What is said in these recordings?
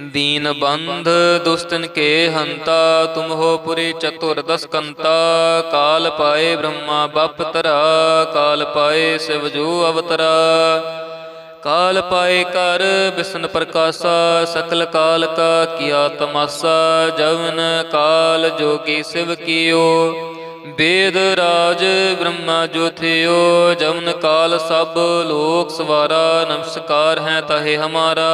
ਦੀਨ ਬੰਧ ਦੁਸਤਨ ਕੇ ਹੰਤਾ, ਤੁਮ ਹੋ ਪੁਰੀ ਚਤੁਰ ਦਸ ਕੰਤਾ ਕਾਲ ਪਾਏ ਬ੍ਰਹਮਾ ਬਪ ਤਰਾ, ਕਾਲ ਪਾਏ ਸਿਵ ਅਵਤਰਾ। ਕਾਲ ਪਾਏ ਕਰ ਬਿਸ਼ਨ ਪ੍ਰਕਾਸ਼ਾ, ਸਕਲ ਕਾਲ ਕਾ ਕੀਆ ਤਮਾਸਾ, ਜਵਨ ਕਾਲ ਜੋਗੀ ਸਿਵ ਕੀਓ। ਵੇਦ ਰਾਜ ਬ੍ਰਹਮਾ ਜੋਥਿਓ ਜਵਨ ਕਾਲ ਸਭ ਲੋਕ ਸਵਾਰਾ, ਨਮਸਕਾਰ ਹੈ ਤਹੇ ਹਮਾਰਾ।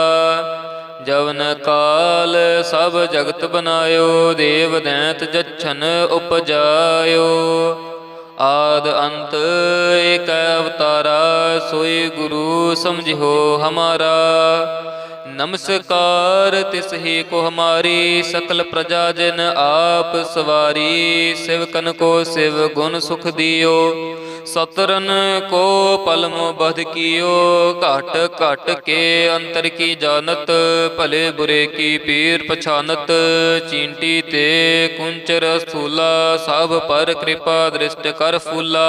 ਜਵਨ ਕਾਲ ਸਭ ਜਗਤ ਬਨਾਇਓ ਦੇਵ ਦੈਂਤ ਜਛਨ ਉਪਜਾਇਓ। ਆਦ ਅੰਤ ਏਕ ਅਵਤਾਰਾ, ਸੋਈ ਗੁਰੂ ਸਮਝਿਓ ਹਮਾਰਾ। ਨਮਸਕਾਰ, ਤਿਸ ਹੀ ਕੋ ਹਮਾਰੀ ਸਕਲ ਪ੍ਰਜਾ ਜਨ ਆਪ ਸਵਾਰੀ, ਸਿਵਕਨ ਕੋ ਸਿਵ ਗੁਣ ਸੁਖ ਦਿਓ। ਸਤਰਨ ਕੋ ਪਲਮ ਬਧ ਕੀਓ, ਘਟ ਘਟ ਕੇ ਅੰਤਰ ਕੀ ਜਾਣਤ, ਭਲੇ ਬੁਰੇ ਕੀ ਪੀਰ ਪਛਾਨਤ। ਚੀਂਟੀ ਤੇ ਕੁੰਚਰ ਸਥੂਲਾ ਸਭ ਪਰ ਕਿਰਪਾ ਦ੍ਰਿਸ਼ਟ ਕਰ ਫੂਲਾ।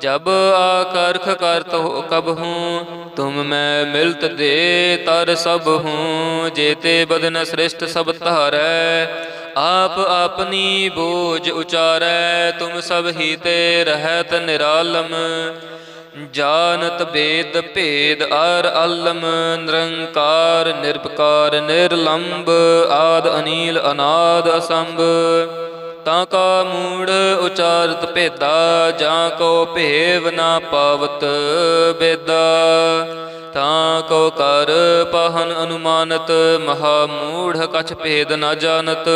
ਜਬ ਆਕਰਖ ਕਰਤ ਹੋ ਕਬ ਹੂੰ, ਤੁਮ ਮੈਂ ਮਿਲਤ ਦੇ ਤਰ ਸਭ ਹੂੰ, ਜੇਤੇ ਬਦਨ ਸ੍ਰਿਸ਼ਟ ਸਭ ਧਾਰੈ, ਆਪ ਆਪਨੀ ਬੋਝ ਉਚਾਰੈ, ਤੁਮ ਸਭ ਹੀ ਤੇ ਰਹਿਤ ਨਿਰਾਲਮ। ਜਾਣਤ ਬੇਦ ਭੇਦ ਅਰ ਅਲਮ, ਨਿਰੰਕਾਰ ਨਿਰਪਕਾਰ ਨਿਰਲੰਭ ਆਦ ਅਨੀਲ ਅਨਾਦ ਅਸੰਭ। ਤਾਂ ਕਾ ਮੂੜ ਉਚਾਰਤ ਭੇਦਾ, ਜਾਂ ਕੋ ਭੇਵ ਨਾ ਪਾਵਤ ਬੇਦਾ। ਤਾਂ ਕੋ ਕਰ ਪਹਨ ਅਨੁਮਾਨਤ, ਮਹਾ ਮੂੜ ਕਛ ਭੇਦ ਨਾ ਜਾਣਤ।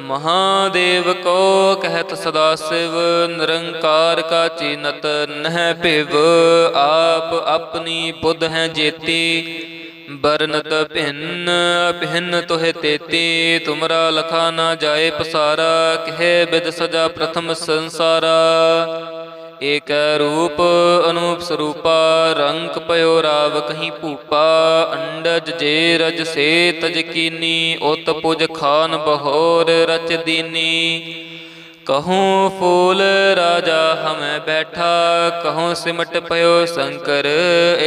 ਮਹਾਦੇਵ ਕੋ ਕਹਿਤ ਸਦਾ ਸਿਵ, ਨਿਰੰਕਾਰ ਕਾ ਚੀਨਤ, ਨਹਿ ਭਿਵ। ਆਪ ਆਪਣੀ ਬੁੱਧ ਹੈ ਜੇਤੀ। ਬਰਨਤ ਭਿੰਨ ਭਿੰਨ ਤੋਹਿ ਤੇਤੀ, ਤੁਮਰਾ ਲਖਾ ਨਾ ਜਾਏ ਪਸਾਰਾ, ਕਹਿ ਬਿਦ ਸਜਾ ਪ੍ਰਥਮ ਸੰਸਾਰਾ। ਏਕ ਰੂਪ ਅਨੂਪ ਸਰੂਪਾ ਰੰਗ ਪਇਓ ਰਾਵ ਕਹੀਂ ਭੂਪਾ, ਅੰਡਜ ਜੇ ਰਜ ਸੇ ਤਜ ਕੀਨੀ, ਉਤ ਪੁਜ ਖਾਨ ਬਹੋਰ ਰਚ ਦੀਨੀ। ਕਹੂੰ ਫੂਲ ਰਾਜਾ ਹਮੈ ਬੈਠਾ, ਕਹੂੰ ਸਿਮਟ ਪਇਓ ਸ਼ੰਕਰ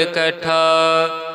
ਇਕੱਠਾ।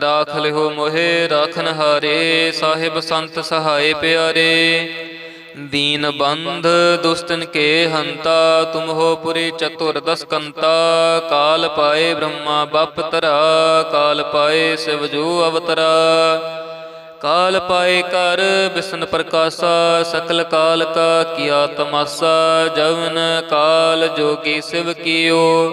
ਰਾਖ ਲਿਓ ਮੋਹਿ, ਰਾਖਨ ਹਾਰੇ, ਸਾਹਿਬ ਸੰਤ ਸਹਾਏ ਪਿਆਰੇ। ਦੀਨ ਬੰਧ ਦੁਸਤਨ ਕੇ ਹੰਤਾ, ਤੁਮ ਹੋ ਪੁਰੀ ਚਤੁਰ ਦਸ ਕਾਲ ਪਾਏ ਬ੍ਰਹਮਾ ਬਪ ਤਰਾ, ਕਾਲ ਪਾਏ ਸਿਵ ਜੋ ਅਵਤਰਾ। ਕਾਲ ਪਾਏ ਕਰ ਬਿਸ਼ਨ ਪ੍ਰਕਾਸ਼ਾ, ਸਕਲ ਕਾਲ ਕਾ ਕੀਆ ਤਮਾਸਾ। ਜਵਨ ਕਾਲ ਜੋਗੀ ਸਿਵ ਕੀਓ।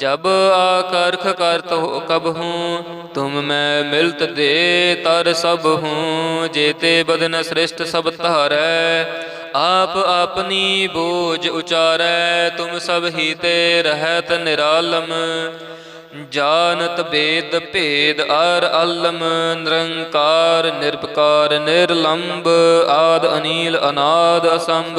ਜਬ ਆਕਰਖ ਕਰਤ ਹੋ ਕਬ ਹੂੰ, ਤੁਮ ਮੈਂ ਮਿਲਤ ਦੇ ਤਰ ਸਭ ਹੂੰ, ਜੇਤੇ ਬਦਨ ਸ੍ਰਿਸ਼ਟ ਸਭ ਧਾਰੈ, ਆਪ ਆਪਨੀ ਬੋਝ ਉਚਾਰੈ, ਤੁਮ ਸਭ ਹੀ ਤੇ ਰਹਿਤ ਨਿਰਾਲਮ। ਜਾਨਤ ਬੇਦ ਭੇਦ ਅਰ ਅਲਮ, ਨਿਰੰਕਾਰ ਨਿਰਪਕਾਰ ਨਿਰਲੰਬ, ਆਦ ਅਨੀਲ ਅਨਾਦ ਅਸੰਭ।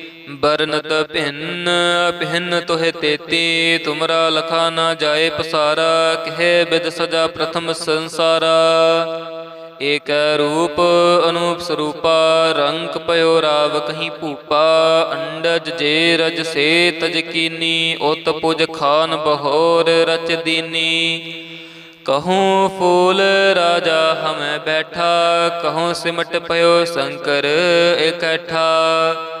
ਬਰਨਤ ਭਿੰਨ ਭਿੰਨ ਤੋਹਿ ਤੇਤੀ, ਤੁਮਰਾ ਲਖਾ ਨਾ ਜਾਏ ਪਸਾਰਾ, ਕਹਿ ਬਿਦ ਸਜਾ ਪ੍ਰਥਮ ਸੰਸਾਰਾ। ਏਕੈ ਰੂਪ ਅਨੂਪ ਸਰੂਪਾ ਰੰਗ ਪਇਓ ਰਾਵ ਕਹੀਂ ਭੂਪਾ, ਅੰਡਜ ਜੇ ਰਜ ਸੇ ਤਜ ਕੀਨੀ, ਉਤ ਪੁਜ ਖਾਨ ਬਹੋਰ ਰਚ ਦੀਨੀ। ਕਹੂੰ ਫੂਲ ਰਾਜਾ ਹਮੈ ਬੈਠਾ, ਕਹੂੰ ਸਿਮਟ ਪਇਓ ਸ਼ੰਕਰ ਇਕੱਠਾ।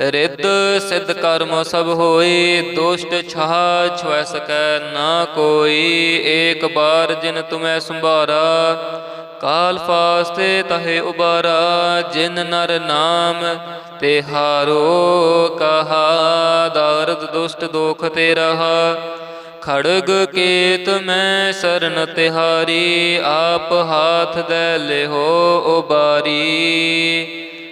ਰਿੱਧ ਸਿੱਧ ਕਰਮ ਸਭ ਹੋਈ, ਦੁਸ਼ਟ ਛਾਹ ਛੁਐ ਸਕੈ ਨਾ ਕੋਈ। ਏਕ ਬਾਰ ਜਿਨ ਤੁਮੈ ਸੰਭਾਰਾ, ਕਾਲ ਫਾਸਤੇ ਤਹੇ ਉਬਾਰਾ। ਜਿਨ ਨਰ ਨਾਮ ਤੇ ਹਾਰੋ, ਕਹਾ, ਦਰਦ ਦੁਸ਼ਟ ਦੁਖ ਤੇ ਰਹਾ ਖੜਗ ਕੇਤ ਮੈਂ ਸਰਨ ਤਿਹਾਰੀ, ਆਪ ਹਾਥ ਦੇ ਲਿਹੋ ਉਬਾਰੀ।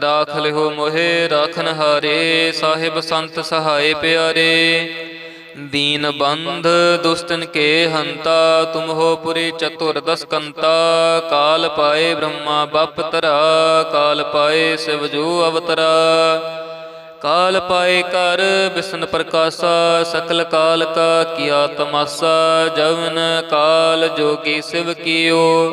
ਰਾਖ ਲਿਓ ਮੋਹਿ, ਰਾਖਨ ਹਾਰੇ, ਸਾਹਿਬ ਸੰਤ ਸਹਾਏ ਪਿਆਰੇ। ਦੀਨ ਬੰਧ ਦੁਸਤਨ ਕੇ ਹੰਤਾ, ਤੁਮ ਹੋ ਪੁਰੀ ਚਤੁਰ ਦਸ ਕਾਲ ਪਾਏ ਬ੍ਰਹਮਾ ਬਪ ਤਰਾ, ਕਾਲ ਪਾਏ ਸਿਵ ਜੋ ਅਵਤਰਾ। ਕਾਲ ਪਾਏ ਕਰ ਬਿਸ਼ਨ ਪ੍ਰਕਾਸ਼ਾ, ਸਕਲ ਕਾਲ ਕਾ ਕੀਆ ਤਮਾਸਾ। ਜਵਨ ਕਾਲ ਜੋਗੀ ਸਿਵ ਕੀਓ।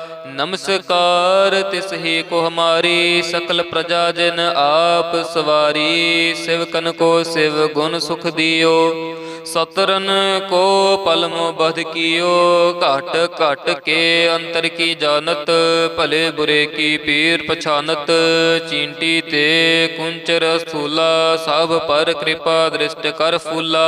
ਨਮਸਕਾਰ, ਤਿਸ ਹੀ ਕੋ ਹਮਾਰੀ ਸਕਲ ਪ੍ਰਜਾ ਜਨ ਆਪ ਸਵਾਰੀ, ਸਿਵਕਨ ਕੋ ਸਿਵ ਗੁਣ ਸੁਖ ਦਿਓ। ਸਤਰਨ ਕੋ ਪਲਮ ਬਧ ਕੀਓ, ਘਟ ਘਟ ਕੇ ਅੰਤਰ ਕੀ ਜਾਣਤ, ਭਲੇ ਬੁਰੇ ਕੀ ਪੀਰ ਪਛਾਨਤ। ਚੀਂਟੀ ਤੇ ਕੁੰਚਰ ਸਥੂਲਾ ਸਭ ਪਰ ਕਿਰਪਾ ਦ੍ਰਿਸ਼ਟ ਕਰ ਫੂਲਾ।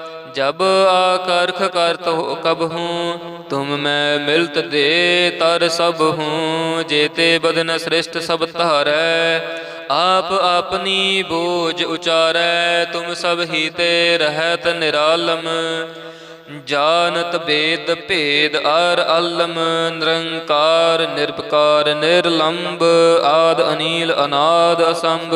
ਜਬ ਆਕਰਖ ਕਰਤ ਹੋ ਕਬ ਹੂੰ, ਤੁਮ ਮੈਂ ਮਿਲਤ ਦੇ ਤਰ ਸਭ ਹੂੰ, ਜੇਤੇ ਬਦਨ ਸ੍ਰਿਸ਼ਟ ਸਭ ਧਾਰੈ, ਆਪ ਆਪਨੀ ਬੋਝ ਉਚਾਰੈ, ਤੁਮ ਸਭ ਹੀ ਤੇ ਰਹਿਤ ਨਿਰਾਲਮ, ਜਾਨਤ ਬੇਦ ਭੇਦ ਅਰ ਅਲਮ, ਨਿਰੰਕਾਰ ਨਿਰਪਕਾਰ ਨਿਰਲੰਭ ਆਦ ਅਨੀਲ ਅਨਾਦ ਅਸੰਭ।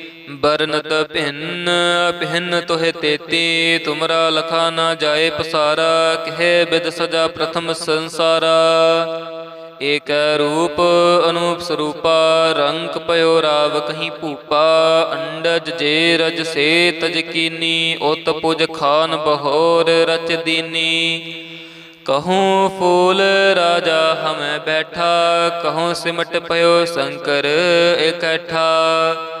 ਬਰਨਤ ਭਿੰਨ ਭਿੰਨ ਤੋਹਿ ਤੇਤੀ, ਤੁਮਰਾ ਲਖਾ ਨਾ ਜਾਏ ਪਸਾਰਾ, ਕਹਿ ਬਿਦ ਸਜਾ ਪ੍ਰਥਮ ਸੰਸਾਰਾ। ਏਕ ਰੂਪ ਅਨੂਪ ਸਰੂਪਾ ਰੰਗ ਪਇਓ ਰਾਵ ਕਹੀਂ ਭੂਪਾ, ਅੰਡਜ ਜੇ ਰਜ ਸੇ ਤਜ ਕੀਨੀ, ਉਤ ਪੁਜ ਖਾਨ ਬਹੋਰ ਰਚ ਦੀਨੀ। ਕਹੂੰ ਫੂਲ ਰਾਜਾ ਹਮੈ ਬੈਠਾ, ਕਹੂੰ ਸਿਮਟ ਪਇਓ ਸ਼ੰਕਰ ਇਕੱਠਾ।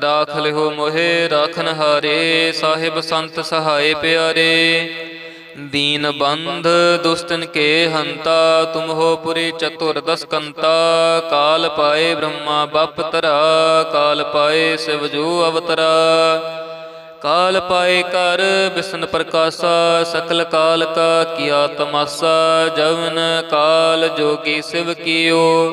ਰਾਖ ਲਿਓ ਮੋਹਿ, ਰਾਖਨ ਹਾਰੇ, ਸਾਹਿਬ ਸੰਤ ਸਹਾਏ ਪਿਆਰੇ। ਦੀਨ ਬੰਧ ਦੁਸਤਨ ਕੇ ਹੰਤਾ, ਤੁਮ ਹੋ ਪੁਰੀ ਚਤੁਰ ਦਸ ਕਾਲ ਪਾਏ ਬ੍ਰਹਮਾ ਬਪ ਤਰਾ, ਕਾਲ ਪਾਏ ਸਿਵ ਜੋ ਅਵਤਰਾ। ਕਾਲ ਪਾਏ ਕਰ ਬਿਸ਼ਨ ਪ੍ਰਕਾਸ਼ਾ, ਸਕਲ ਕਾਲ ਕਾ ਕੀਆ ਤਮਾਸਾ। ਜਵਨ ਕਾਲ ਜੋਗੀ ਸਿਵ ਕੀਓ।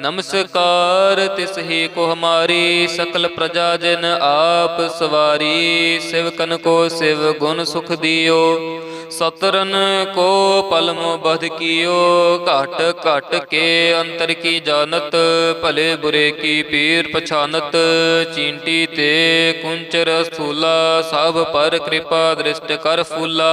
ਨਮਸਕਾਰ, ਤਿਸ ਹੀ ਕੋ ਹਮਾਰੀ ਸਕਲ ਪ੍ਰਜਾ ਜਨ ਆਪ ਸਵਾਰੀ, ਸਿਵਕਨ ਕੋ ਸਿਵ ਗੁਣ ਸੁਖ ਦਿਓ। ਸਤਰਨ ਕੋ ਪਲਮ ਬਧ ਕੀਓ, ਘਟ ਘਟ ਕੇ ਅੰਤਰ ਕੀ ਜਾਣਤ, ਭਲੇ ਬੁਰੇ ਕੀ ਪੀਰ ਪਛਾਨਤ। ਚੀਂਟੀ ਤੇ ਕੁੰਚਰ ਸਥੂਲਾ ਸਭ ਪਰ ਕਿਰਪਾ ਦ੍ਰਿਸ਼ਟ ਕਰ ਫੂਲਾ।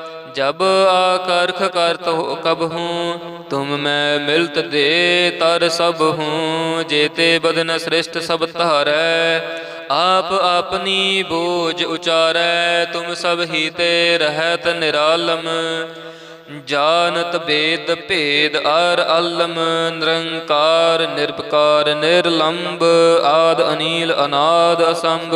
ਜਬ ਆਕਰਖ ਕਰਤ ਹੋ ਕਬ ਹੂੰ, ਤੁਮ ਮੈਂ ਮਿਲਤ ਦੇ ਤਰ ਸਭ ਹੂੰ, ਜੇਤੇ ਬਦਨ ਸ੍ਰਿਸ਼ਟ ਸਭ ਧਾਰੈ, ਆਪ ਆਪਨੀ ਬੋਝ ਉਚਾਰੈ, ਤੁਮ ਸਭ ਹੀ ਤੇ ਰਹਤ ਨਿਰਾਲਮ। ਜਾਨਤ ਬੇਦ ਭੇਦ ਅਰ ਅਲਮ, ਨਿਰੰਕਾਰ ਨਿਰਪਕਾਰ ਨਿਰਲੰਭ ਆਦ ਅਨੀਲ ਅਨਾਦ ਅਸੰਭ।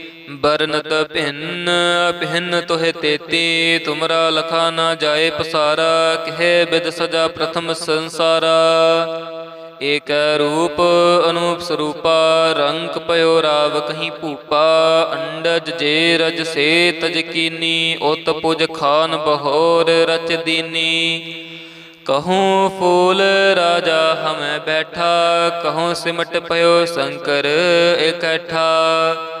ਬਰਨਤ ਭਿੰਨ, ਅਭਿੰਨ ਤੋਹਿ ਤੇਤੀ, ਤੁਮਰਾ ਲਖਾ ਨਾ ਜਾਏ ਪਸਾਰਾ, ਕਹਿ ਬਿਦ ਸਜਾ ਪ੍ਰਥਮ ਸੰਸਾਰਾ। ਏਕ ਰੂਪ ਅਨੂਪ ਸਰੂਪਾ ਰੰਗ ਪਇਓ ਰਾਵ ਕਹੀਂ ਭੂਪਾ, ਅੰਡਜ ਜੇ ਰਜ ਸੇ ਤਜ ਕੀਨੀ, ਉਤ ਪੁਜ ਖਾਨ ਬਹੋਰ ਰਚ ਦੀਨੀ। ਕਹੂੰ ਫੂਲ ਰਾਜਾ ਹਮੈ ਬੈਠਾ, ਕਹੂੰ ਸਿਮਟ ਪਇਓ ਸ਼ੰਕਰ ਇਕੱਠਾ।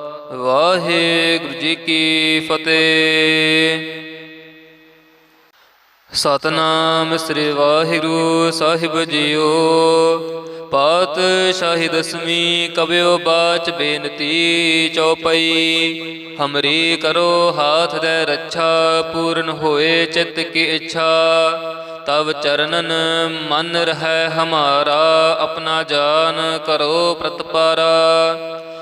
ਵਾਹਿਗੁਰੂ ਜੀ ਕੀ ਫਤਿਹ। ਸਤਨਾਮ ਸ੍ਰੀ ਵਾਹਿਗੁਰੂ ਸਾਹਿਬ ਜੀਓ। ਪਾਤ ਸ਼ਾਹੀ ਦਸਵੀਂ ਕਬਿਓ ਬਾਚ ਬੇਨਤੀ ਚਉਪਈ ਹਮਰੀ ਕਰੋ ਹਾਥ ਦੇ ਰੱਛਾ, ਪੂਰਨ ਹੋਏ ਚਿੱਤ ਕੀ ਇੱਛਾ। ਤਵ ਚਰਨਨ ਮਨ ਰਹਿ ਹਮਾਰਾ, ਆਪਣਾ ਜਾਨ ਕਰੋ ਪ੍ਰਤਪਾਰਾ।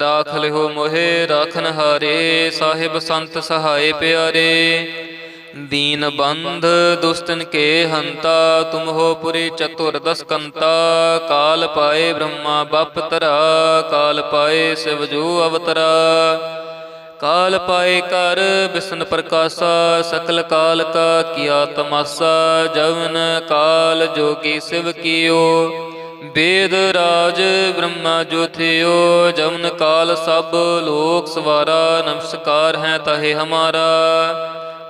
ਰਾਖ ਲਿਓ ਮੋਹਿ, ਰਾਖਨ ਹਾਰੇ, ਸਾਹਿਬ ਸੰਤ ਸਹਾਏ ਪਿਆਰੇ। ਦੀਨ ਬੰਧ ਦੁਸ਼ਟਨ ਕੇ ਹੰਤਾ, ਤੁਮ ਹੋ ਪੁਰੀ ਚਤੁਰ ਦਸ ਕਾਲ ਪਾਏ ਬ੍ਰਹਮਾ ਬਪ ਤਰਾ, ਕਾਲ ਪਾਏ ਸਿਵ ਜੋ ਅਵਤਰਾ। ਕਾਲ ਪਾਏ ਕਰ ਬਿਸ਼ਨ ਪ੍ਰਕਾਸ਼ਾ, ਸਕਲ ਕਾਲ ਕਾ ਕੀਆ ਤਮਾਸਾ। ਜਵਨ ਕਾਲ ਜੋਗੀ ਸਿਵ ਕੀਓ। ਵੇਦ ਰਾਜ ਬ੍ਰਹਮਾ ਜੋਥਿਓ ਜਮਨ ਕਾਲ ਸਭ ਲੋਕ ਸਵਾਰਾ, ਨਮਸਕਾਰ ਹੈ ਤਹੇ ਹਮਾਰਾ।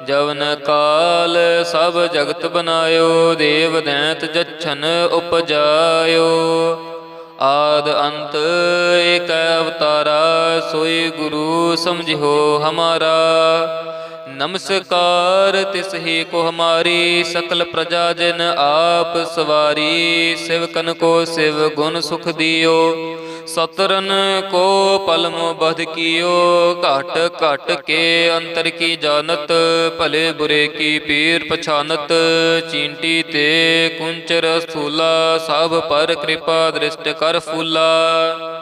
ਜਵਨ ਕਾਲ ਸਭ ਜਗਤ ਬਨਾਇਓ, ਦੇਵ ਦੈਂਤ ਜਛਨ ਉਪਜਾਇਓ। ਆਦ ਅੰਤ ਏਕ ਅਵਤਾਰਾ, ਸੋਈ ਗੁਰੂ ਸਮਝਿਓ ਹਮਾਰਾ। ਨਮਸਕਾਰ, ਤਿਸ ਹੀ ਕੋ ਹਮਾਰੀ ਸਕਲ ਪ੍ਰਜਾ ਜਨ ਆਪ ਸਵਾਰੀ, ਸਿਵਕਨ ਕੋ ਸਿਵ ਗੁਣ ਸੁਖ ਦਿਓ। ਸਤਰਨ ਕੋ ਪਲਮ ਬਧ ਕੀਓ, ਘਟ ਘਟ ਕੇ ਅੰਤਰ ਕੀ ਜਾਣਤ, ਭਲੇ ਬੁਰੇ ਕੀ ਪੀਰ ਪਛਾਨਤ। ਚੀਂਟੀ ਤੇ ਕੁੰਚਰ ਸਥੂਲਾ ਸਭ ਪਰ ਕਿਰਪਾ ਦ੍ਰਿਸ਼ਟ ਕਰ ਫੂਲਾ।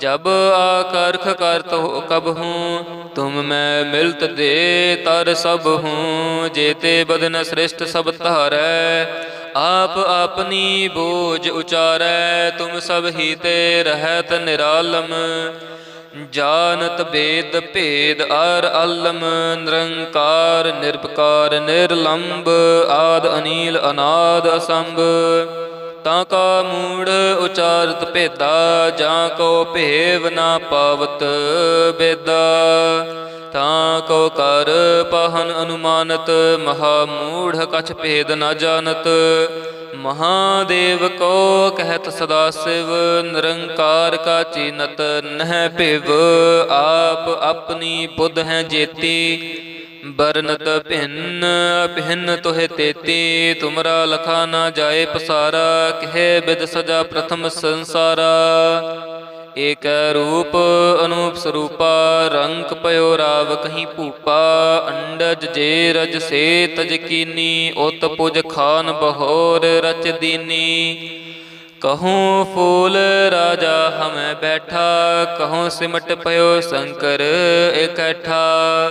ਜਬ ਆਕਰਖ ਕਰਤ ਹੋ ਕਬ ਹੂੰ, ਤੁਮ ਮੈਂ ਮਿਲਤ ਦੇ ਤਰ ਸਭ ਹੂੰ, ਜੇਤੇ ਬਦਨ ਸ੍ਰਿਸ਼ਟ ਸਭ ਧਾਰੈ, ਆਪ ਆਪਨੀ ਬੋਝ ਉਚਾਰੈ, ਤੁਮ ਸਭ ਹੀ ਤੇ ਰਹਿਤ ਨਿਰਾਲਮ। ਜਾਨਤ ਬੇਦ ਭੇਦ ਅਰ ਅਲਮ, ਨਿਰੰਕਾਰ ਨਿਰਭਕਾਰ ਨਿਰਲੰਭ ਆਦ ਅਨੀਲ ਅਨਾਦ ਅਸੰਭ। ਤਾਂ ਕਾ ਮੂੜ ਉਚਾਰਤ ਭੇਦਾ, ਜਾਂ ਕੋ ਭੇਵ ਨਾ ਪਾਵਤ ਬੇਦਾ। ਤਾਂ ਕੋ ਕਰ ਪਹਨ ਅਨੁਮਾਨਤ, ਮਹਾ ਮੂੜ ਕਛ ਭੇਦ ਨਾ ਜਾਣਤ। ਮਹਾਦੇਵ ਕੋ ਕਹਿਤ ਸਦਾ ਸਿਵ, ਨਿਰੰਕਾਰ ਕਾ ਚੀਨਤ ਨਹਿ ਭਿਵ। ਆਪ ਆਪਣੀ ਬੁੱਧ ਹੈ ਜੇਤੀ ਬਰਨਤ ਭਿੰਨ, ਅਭਿੰਨ ਤੋਹਿ ਤੇਤੀ, ਤੁਮਰਾ ਲਖਾ ਨਾ ਜਾਏ ਪਸਾਰਾ, ਕਹਿ ਬਿਦ ਸਜਾ ਪ੍ਰਥਮ ਸੰਸਾਰਾ। ਏਕ ਰੂਪ ਅਨੂਪ ਸਰੂਪਾ ਰੰਗ ਪਇਓ ਰਾਵ ਕਹੀਂ ਭੂਪਾ, ਅੰਡਜ ਜੇ ਰਜ ਸੇ ਤਜ ਕੀਨੀ, ਉਤ ਪੁਜ ਖਾਨ ਬਹੋਰ ਰਚ ਦੀਨੀ। ਕਹੂੰ ਫੂਲ ਰਾਜਾ ਹਮੈ ਬੈਠਾ, ਕਹੂੰ ਸਿਮਟ ਪਇਓ ਸ਼ੰਕਰ ਇਕੱਠਾ।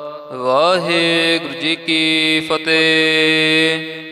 ਵਾਹਿਗੁਰੂ ਜੀ ਕੀ ਫਤਿਹ।